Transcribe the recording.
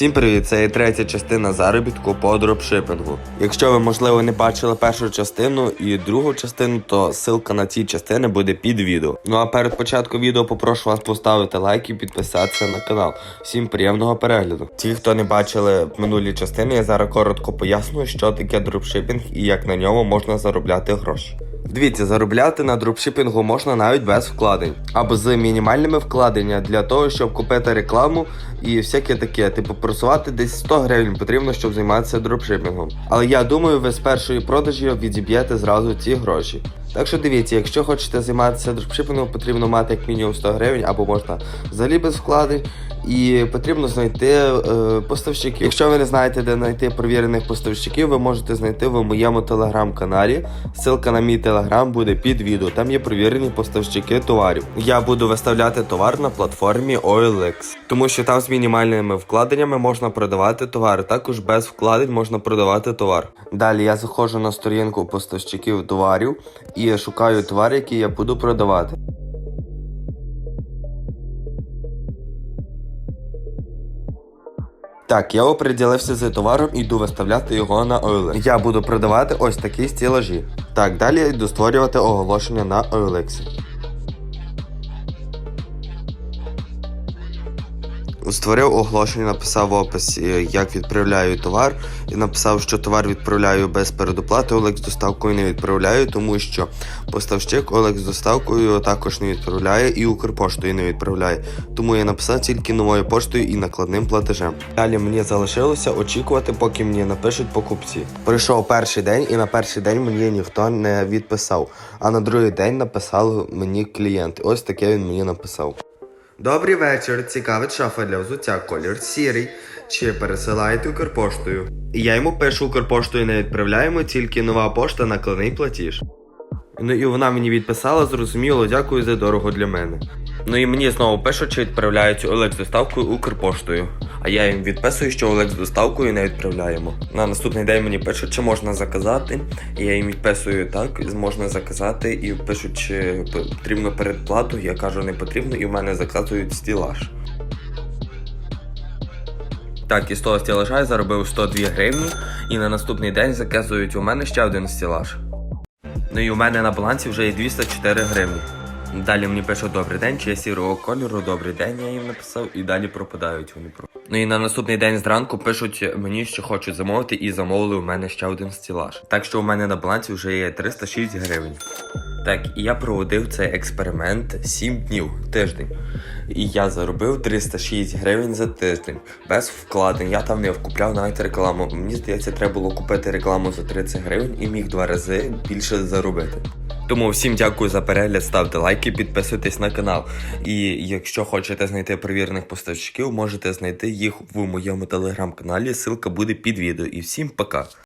Всім привіт! Це є третя частина заробітку по дропшипінгу. Якщо ви, можливо, не бачили першу частину і другу частину, то ссылка на ці частини буде під відео. Ну а перед початком відео попрошу вас поставити лайк і підписатися на канал. Всім приємного перегляду. Ті, хто не бачили минулі частини, я зараз коротко поясню, що таке дропшипінг і як на ньому можна заробляти гроші. Дивіться, заробляти на дропшипінгу можна навіть без вкладень або з мінімальними вкладеннями для того, щоб купити рекламу і всяке таке. Типу просувати десь 100 гривень потрібно, щоб займатися дропшипінгом. Але я думаю, ви з першої продажі відіб'єте зразу ці гроші. Так що дивіться, якщо хочете займатися дропшипінгом, потрібно мати як мінімум 100 гривень, або можна взагалі без вкладень. І потрібно знайти е, поставщиків. Якщо ви не знаєте, де знайти провірених поставщиків, ви можете знайти в моєму телеграм-каналі. Ссылка на мій телеграм буде під відео. Там є провірені поставщики товарів. Я буду виставляти товар на платформі OLX, тому що там з мінімальними вкладеннями можна продавати товар. Також без вкладень можна продавати товар. Далі я заходжу на сторінку поставщиків товарів і я шукаю товар, який я буду продавати. Так, я оприділився за товаром і йду виставляти його на OLX. Я буду продавати ось такі стілажі. Так, далі я йду створювати оголошення на OLX. Створив оголошення, написав в описі, як відправляю товар, і написав, що товар відправляю без передоплати, OLX з доставкою не відправляю, тому що поставщик OLX з доставкою також не відправляє і Укрпоштою не відправляє. Тому я написав тільки новою поштою і накладним платежем. Далі мені залишилося очікувати, поки мені напишуть покупці. Прийшов перший день, і на перший день мені ніхто не відписав. А на другий день написав мені клієнт. Ось таке він мені написав. Добрий вечір. Цікавить шафа для взуття колір сірий. Чи пересилаєте Укрпоштою? Я йому пишу Укрпоштою не відправляємо, тільки нова пошта накладний платіж. Ну і вона мені відписала, зрозуміло, дякую за дорого для мене. Ну і мені знову пишуть, чи відправляють Олег з доставкою Укрпоштою. А я їм відписую, що Олег з доставкою не відправляємо. На наступний день мені пишуть, чи можна заказати. І я їм відписую так, можна заказати, і пишуть, чи потрібно передплату. Я кажу, не потрібно, і в мене заказують стілаж. Так, із того стілажа я заробив 102 гривні, і на наступний день заказують у мене ще один стілаж. Ну і у мене на балансі вже є 204 гривні. Далі мені пишуть добрий день, чи я сірого кольору, добрий день, я їм написав, і далі пропадають вони. Ну і на наступний день зранку пишуть мені, що хочуть замовити, і замовили у мене ще один стілаж. Так що у мене на балансі вже є 306 гривень. Так, і я проводив цей експеримент 7 днів, тиждень. І я заробив 306 гривень за тиждень без вкладень. Я там не вкупляв навіть рекламу. Мені здається, треба було купити рекламу за 30 гривень і міг два рази більше заробити. Тому всім дякую за перегляд, ставте лайки, підписуйтесь на канал. І якщо хочете знайти перевірених поставщиків, можете знайти їх в моєму телеграм-каналі. Ссылка буде під відео. І всім пока.